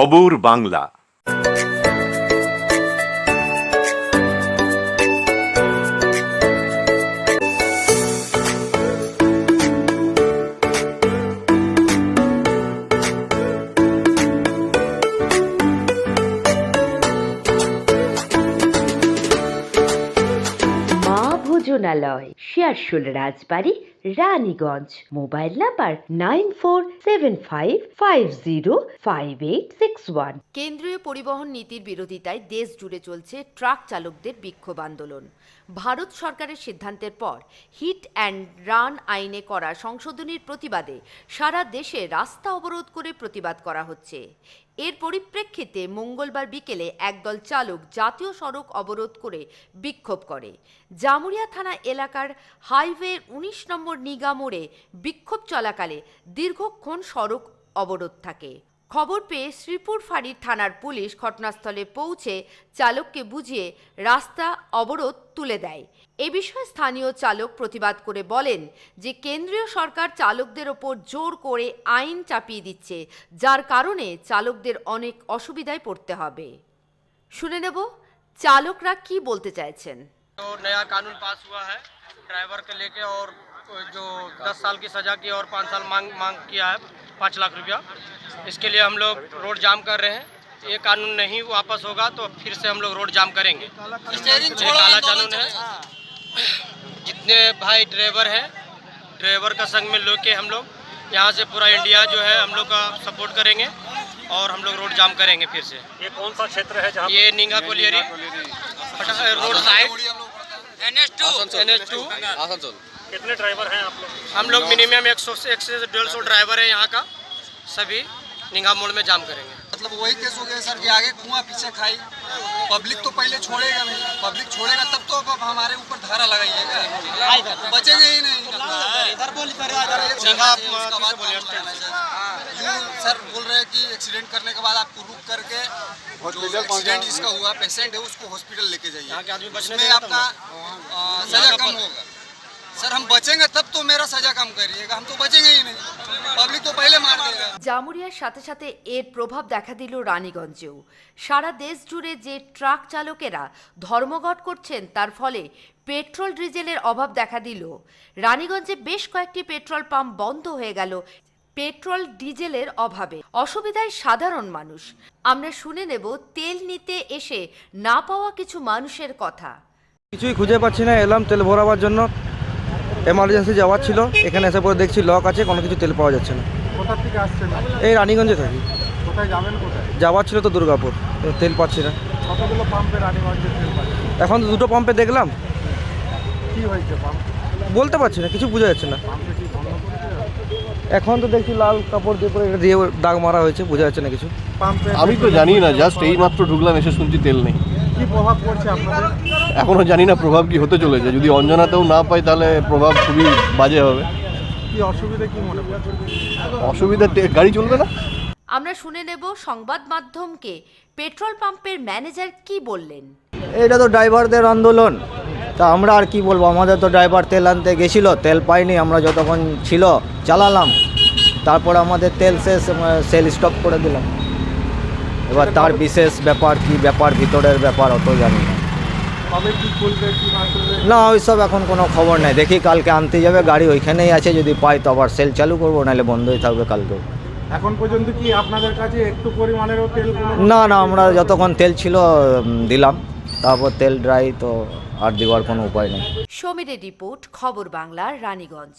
খবর বাংলা। মা ভোজনালয় Searsole Rajbari Raniganj. Mobile number nine four seven five five zero five eight six one. কেন্দ্রীয় পরিবহন নীতির বিরোধিতায় দেশ জুড়ে চলছে ট্রাক চালকদের বিক্ষোভ আন্দোলন। ভারত সরকারের সিদ্ধান্তের পর হিট অ্যান্ড রান আইনে করা সংশোধনীর প্রতিবাদে সারা দেশে রাস্তা অবরোধ করে প্রতিবাদ করা হচ্ছে। এর পরিপ্রেক্ষিতে মঙ্গলবার বিকেলে একদল চালক জাতীয় সড়ক অবরোধ করে বিক্ষোভ করে। জামুরিয়া থানা এলাকার হাইওয়ে উনিশ নম্বর নিগা মোড়ে বিক্ষোভ চলাকালে দীর্ঘক্ষণ সড়ক অবরোধ থাকে। খবর পেয়ে শ্রীপুর ফাঁড়ির থানার পুলিশ ঘটনাস্থলে পৌঁছে চালককে বুঝিয়ে রাস্তা অবরোধ তুলে দেয়। এ বিষয়ে স্থানীয় চালক প্রতিবাদ করে বলেন যে, কেন্দ্রীয় সরকার চালকদের ওপর জোর করে আইন চাপিয়ে দিচ্ছে, যার কারণে চালকদের অনেক অসুবিধায় পড়তে হবে। শুনে নেব, চালকরা কি বলতে চাইছেন। जो नया कानून पास हुआ है ड्राइवर के लेके और जो 10 साल की सज़ा की और पाँच साल मांग मांग किया है पाँच लाख रुपया। इसके लिए हम लोग रोड जाम कर रहे हैं। ये कानून नहीं वापस होगा तो फिर से हम लोग रोड जाम करेंगे। ये काला कानून है। जितने भाई ड्राइवर हैं ड्राइवर का संग में लेके हम लोग यहाँ से पूरा इंडिया जो है हम लोग का सपोर्ट करेंगे और हम लोग रोड जाम करेंगे फिर से। ये कौन सा क्षेत्र है जहाँ ये Ninga colliery. Road side. N H कितने ड्राइवर हैं आप लोग? हम लोग मिनिमम एक सौ से एक से डेढ़ सौ ड्राइवर है यहाँ का। सभी निंगा मोड़ में जाम करेंगे। मतलब वही केस हो गया सर कि आगे कुआँ पीछे खाई। पब्लिक तो पहले छोड़ेगा नहीं। पब्लिक छोड़ेगा तब तो अब हमारे ऊपर धारा लगाइएगा। बचेंगे ही नहीं। सर बोल रहे हैं कि एक्सीडेंट करने के बाद आपको रुक करके जो एक्सीडेंट जिसका हुआ पेशेंट है उसको हॉस्पिटल लेके यहाँ के जाइए आदमी बचने उसमें देगा आपका अ, सजा कम होगा सर हम बचेंगे तब तो मेरा सजा कम करिएगा हम तो बचेंगे ही नहीं पब्लिक तो पहले मार देगा জামুরিয়ার সাথে সাথে এর প্রভাব দেখা দিল রানীগঞ্জেও সারা দেশ জুড়ে যে ট্রাক চালকেরা ধর্মঘট করছেন তার ফলে পেট্রোল ডিজেলের অভাব দেখা দিল রানীগঞ্জে বেশ কয়েকটি পেট্রোল পাম্প বন্ধ হয়ে গেল পেট্রোল ডিজেলের অভাবে। অসুবিধায় সাধারণ মানুষ। আমরা শুনে নেব তেল নিতে এসে না পাওয়া কিছু মানুষের কথা। কিছুই খুঁজে পাচ্ছি না এলাম তেল ভরাবার জন্য। এমার্জেন্সি যাওয়ার ছিল এখানে এসে পরে দেখছি লক আছে কোনো কিছু তেল পাওয়া যাচ্ছে না। কোথা থেকে আসছেন? এই রানীগঞ্জে থাকি। কোথায় যাবেন কোথায়? যাওয়ার ছিল তো দুর্গাপুর তেল পাচ্ছি না। কতগুলো পাম্পে রানীগঞ্জের তেল পাচ্ছে এখন তো দুটো পাম্পে দেখলাম। কি হয়েছে পাম্প বলতে পারছি না কিছু বোঝা যাচ্ছে না। পাম্পে কি এখন তো দেখছি লাল কাপড় দিয়ে করে এটা দিয়ে দাগ মারা হয়েছে বোঝা যাচ্ছে না কিছু। পাম্পে আমি তো জানি না জাস্ট এই মাত্র ঢুকলাম এসে শুনছি তেল নেই। কি প্রভাব পড়ছে আপনাদের? এখনও জানি না প্রভাব কি হতে চলেছে। যদি অঞ্জনাতেও না পাই তাহলে প্রভাব খুবই বাজে হবে। কি অসুবিধা কি মনে অসুবিধা তে- গাড়ি চলবে না? আমরা শুনে নেব সংবাদ মাধ্যমকে। পেট্রোল পাম্পের ম্যানেজার কি বললেন? এটা তো ড্রাইভারদের আন্দোলন। তা আমরা আর কি বলব? আমাদের তো ড্রাইভার তেল আনতে গেছিল তেল পাইনি আমরা যতক্ষণ ছিল চালালাম। তারপর আমাদের তেল শেষ সেল স্টপ করে দিলাম। এবার তার বিশেষ ব্যাপার কি ব্যাপার ভিতরের ব্যাপার অত জানি না। না ওইসব এখন কোনো খবর নেই। দেখি কালকে আনতে যাবে গাড়ি ওইখানেই আছে যদি পাই তো আবার সেল চালু করব নাহলে বন্ধই থাকবে কালকেও এখন পর্যন্ত কি আপনাদের কাছে একটু পরিমাণেরও তেল না না আমরা যতক্ষণ তেল ছিল দিলাম। তারপর তেল ড্রাই তো আর দেওয়ার কোনো উপায় নেই। সমীরের রিপোর্ট খবর বাংলার রানীগঞ্জ।